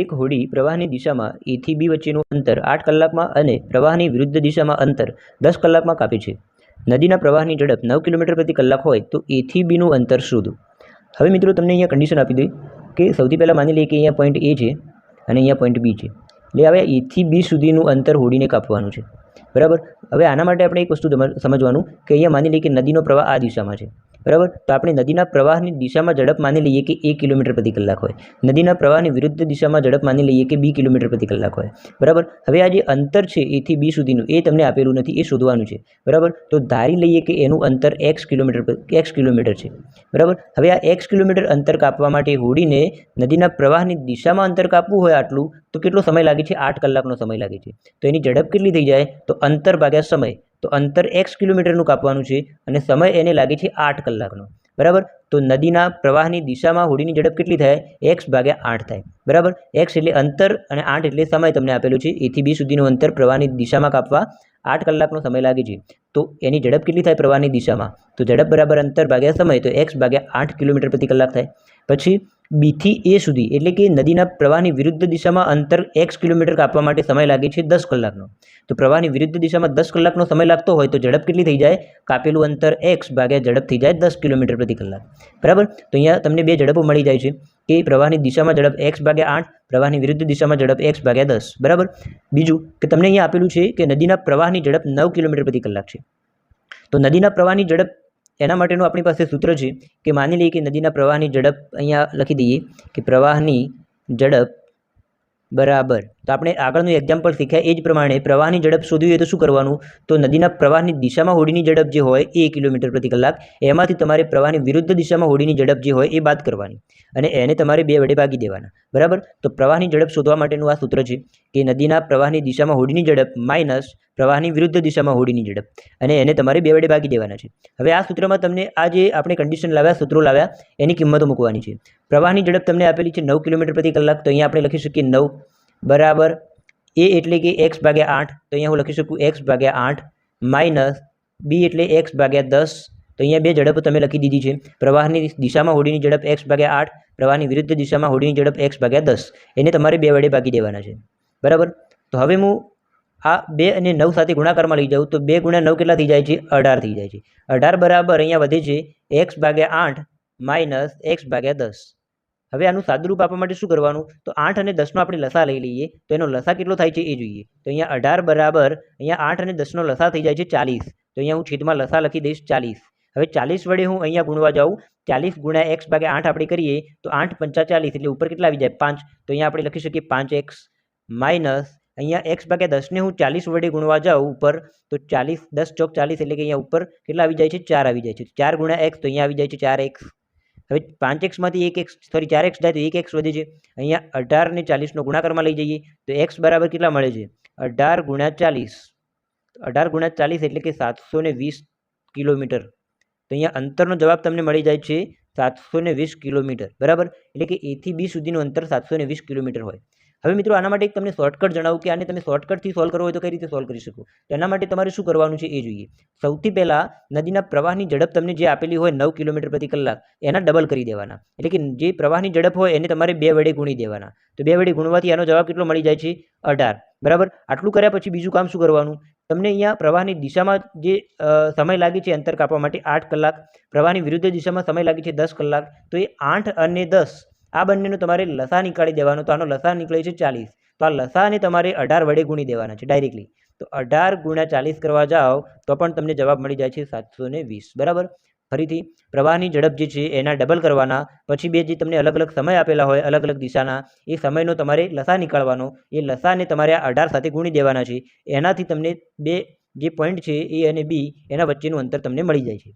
એક હોડી પ્રવાહની દિશામાં એથી બી વચ્ચેનું અંતર આઠ કલાકમાં અને પ્રવાહની વિરુદ્ધ દિશામાં અંતર દસ કલાકમાં કાપે છે. નદીના પ્રવાહની ઝડપ નવ કિલોમીટર પ્રતિ કલાક હોય તો એથી બીનું અંતર શોધો. હવે મિત્રો તમને અહીંયા કન્ડિશન આપી દઈ કે સૌથી પહેલાં માની લઈએ કે અહીંયા પોઈન્ટ એ છે અને અહીંયા પોઈન્ટ બી છે. એટલે હવે એથી બી સુધીનું અંતર હોડીને કાપવાનું છે. બરાબર? હવે આના માટે આપણે એક વસ્તુ સમજવાનું કે અહીંયા માની લઈએ કે નદીનો પ્રવાહ આ દિશામાં છે. બરાબર? તો આપણે નદીના પ્રવાહની દિશામાં ઝડપ માની લઈએ કે એ કિલોમીટર પ્રતિ કલાક હોય. નદીના પ્રવાહની વિરુદ્ધ દિશામાં ઝડપ માની લઈએ કે બી કિલોમીટર પ્રતિ કલાક હોય. બરાબર? હવે આ જે અંતર છે એથી બી સુધીનું, એ તમને આપેલું નથી, એ શોધવાનું છે. બરાબર? તો ધારી લઈએ કે એનું અંતર એક્સ કિલોમીટર એક્સ કિલોમીટર છે. બરાબર? હવે આ એક્સ કિલોમીટર અંતર કાપવા માટે હોડીને નદીના પ્રવાહની દિશામાં અંતર કાપવું હોય આટલું, તો કેટલો સમય લાગે છે? આઠ કલાકનો સમય લાગે છે. તો એની ઝડપ કેટલી થઈ જાય? તો અંતર ભાગ્યા સમય. તો અંતર એક્સ કિલોમીટરનું કાપવાનું છે અને સમય એને લાગે છે આઠ કલાકનો. બરાબર? તો નદીના પ્રવાહની દિશામાં હોડીની ઝડપ કેટલી થાય? એક્સ ભાગ્યા આઠ થાય. બરાબર? એક્સ એટલે અંતર અને આઠ એટલે સમય તમને આપેલું છે. એથી બી સુધીનું અંતર પ્રવાહની દિશામાં કાપવા આઠ કલાકનો સમય લાગે છે. તો એની ઝડપ કેટલી થાય પ્રવાહની દિશામાં? તો ઝડપ બરાબર અંતર ભાગ્યા સમય. તો એક્સ ભાગ્યા આઠ કિલોમીટર પ્રતિ કલાક થાય. પછી બીથી એ સુધી, એટલે કે નદીના પ્રવાહની વિરુદ્ધ દિશામાં અંતર એક્સ કિલોમીટર કાપવા માટે સમય લાગે છે દસ કલાકનો. તો પ્રવાહની વિરુદ્ધ દિશામાં દસ કલાકનો સમય લાગતો હોય તો ઝડપ કેટલી થઈ જાય? કાપેલું અંતર એક્સ ભાગ્યા ઝડપ થઈ જાય દસ કિલોમીટર પ્રતિ કલાક. બરાબર? તો અહીંયા તમને બે ઝડપો મળી જાય છે, કે પ્રવાહની દિશામાં ઝડપ એક્સ ભાગ્યા આઠ, પ્રવાહની વિરુદ્ધ દિશામાં ઝડપ એક્સ ભાગ્યા દસ. બરાબર? બીજું, કે તમને અહીંયા આપેલું છે કે નદીના પ્રવાહની ઝડપ નવ કિલોમીટર પ્રતિ કલાક છે. તો નદીના પ્રવાહની ઝડપ એના માટેનું આપણી પાસે સૂત્ર છે કે માની લઈએ કે નદીના પ્રવાહની ઝડપ અહીંયા લખી દઈએ કે પ્રવાહની ઝડપ બરાબર તો આપણે આગળનું એક્ઝામ્પલ શીખ્યા એ જ પ્રમાણે પ્રવાહની ઝડપ શોધવી હોય તો શું કરવાનું? તો નદીના પ્રવાહની દિશામાં હોડીની ઝડપ જે હોય એ કિલોમીટર પ્રતિ કલાક. એમાંથી તમારે પ્રવાહની વિરુદ્ધ દિશામાં હોડીની ઝડપ જે હોય એ બાદ કરવાની. અને એને તમારે બે વડે ભાગી દેવાના. બરાબર? તો પ્રવાહની ઝડપ શોધવા માટેનું આ સૂત્ર છે કે નદીના પ્રવાહની દિશામાં હોડીની ઝડપ માઇનસ પ્રવાહની વિરુદ્ધ દિશામાં હોડીની ઝડપ. અને એને તમારે બે વડે ભાગી દેવાના છે. હવે આ સૂત્રમાં તમને આ જે આપણે કન્ડિશન લાવ્યા, સૂત્રો લાવ્યા, એની કિંમતો મૂકવાની છે. પ્રવાહની ઝડપ તમને આપેલી છે નવ કિલોમીટર પ્રતિ કલાક. તો અહીંયા આપણે લખી શકીએ નવ. બરાબર? એ એટલે કે એક્સ ભાગ્યા આઠ, તો અહીંયા હું લખી શકું એક્સ ભાગ્યા આઠ માઇનસ બી એટલે એક્સ ભાગ્યા દસ. તો અહીંયા બે ઝડપ તમે લખી દીધી છે. પ્રવાહની દિશામાં હોડીની ઝડપ એક્સ ભાગ્યા આઠ, પ્રવાહની વિરુદ્ધ દિશામાં હોડીની ઝડપ એક્સ ભાગ્યા દસ. એને તમારે બે વડે ભાગી દેવાના છે. બરાબર? તો હવે હું આ બે અને નવ સાથે ગુણાકારમાં લઈ જાઉં તો બે ગુણ્યા નવ કેટલા થઈ જાય છે? અઢાર થઈ જાય છે. અઢાર બરાબર અહીંયા વધે છે એક્સ ભાગ્યા આઠ માઇનસ એક્સ ભાગ્યા દસ. હવે આનું સાદુરૂપ આપવા માટે શું કરવાનું? તો આઠ અને દસનો આપણે લસા લઈ લઈએ, તો એનો લસા કેટલો થાય છે એ જોઈએ. તો અહીંયા અઢાર બરાબર, અહીંયા આઠ અને દસનો લસા થઈ જાય છે ચાલીસ. તો અહીંયા હું છેદમાં લસા લખી દઈશ ચાલીસ. હવે ચાલીસ વડે હું અહીંયા ગુણવા જાઉં, ચાલીસ ગુણ્યા એક્સ ભાગે આઠ આપણે કરીએ, તો આઠ પંચા ચાલીસ એટલે ઉપર કેટલા આવી જાય? પાંચ. તો અહીંયા આપણે લખી શકીએ પાંચ એક્સ માઇનસ, અહીંયા એક્સ ભાગ્યા દસને હું ચાલીસ વડે ગુણવા જાઉં ઉપર, તો ચાલીસ, દસ ચોક ચાલીસ એટલે કે અહીંયા ઉપર કેટલા આવી જાય છે? ચાર આવી જાય છે. ચાર ગુણ્યા એક્સ તો અહીંયા આવી જાય છે ચાર એક્સ. હવે પાંચ એક્સમાંથી એક એક્સ સોરી ચાર એક્સ જાય તો એક એક્સ વધે છે. અહીંયા અઢાર ને ચાલીસનો ગુણાકારમાં લઈ જઈએ તો એક્સ બરાબર કેટલા મળે છે? અઢાર ગુણ્યા ચાલીસ. અઢાર ગુણ્યા ચાલીસ એટલે કે સાતસો વીસ કિલોમીટર. તો અહીંયા અંતરનો જવાબ તમને મળી જાય છે સાતસો વીસ કિલોમીટર. બરાબર? એટલે કે એથી બી સુધીનું અંતર સાતસો વીસ કિલોમીટર હોય. હવે મિત્રો આના માટે એક તમને શોર્ટકટ જણાવું કે આને તમે શોર્ટકટથી સોલ્વ કરવો હોય તો કઈ રીતે સોલ્વ કરી શકો? તો એના માટે તમારે શું કરવાનું છે એ જોઈએ. સૌથી પહેલાં નદીના પ્રવાહની ઝડપ તમને જે આપેલી હોય નવ કિલોમીટર પ્રતિ કલાક, એના ડબલ કરી દેવાના. એટલે કે જે પ્રવાહની ઝડપ હોય એને તમારે બે વડે ગુણી દેવાના. તો બે વડે ગુણવાથી આનો જવાબ કેટલો મળી જાય છે? અઢાર. બરાબર? આટલું કર્યા પછી બીજું કામ શું કરવાનું? તમને અહીંયા પ્રવાહની દિશામાં જે સમય લાગે છે અંતર કાપવા માટે આઠ કલાક, પ્રવાહની વિરુદ્ધ દિશામાં સમય લાગે છે દસ કલાક, તો એ આઠ અને દસ આ બંનેનો તમારે લસા નીકાળી દેવાનો. તો આનો લસા નીકળે છે ચાલીસ. તો આ લસાને તમારે અઢાર વડે ગુણી દેવાના છે ડાયરેક્ટલી. તો અઢાર ગુણ્યા ચાલીસ કરવા જાઓ, તો પણ તમને જવાબ મળી જાય છે સાતસો વીસ. બરાબર? ફરીથી, પ્રવાહની ઝડપ જે છે એના ડબલ કરવાના. પછી બે જે તમને અલગ અલગ સમય આપેલા હોય, અલગ અલગ દિશાના, એ સમયનો તમારે લસા નીકાળવાનો. એ લસાને તમારે આ અઢાર સાથે ગુણી દેવાના છે. એનાથી તમને બે જે પોઈન્ટ છે એ અને બી એના વચ્ચેનું અંતર તમને મળી જાય છે.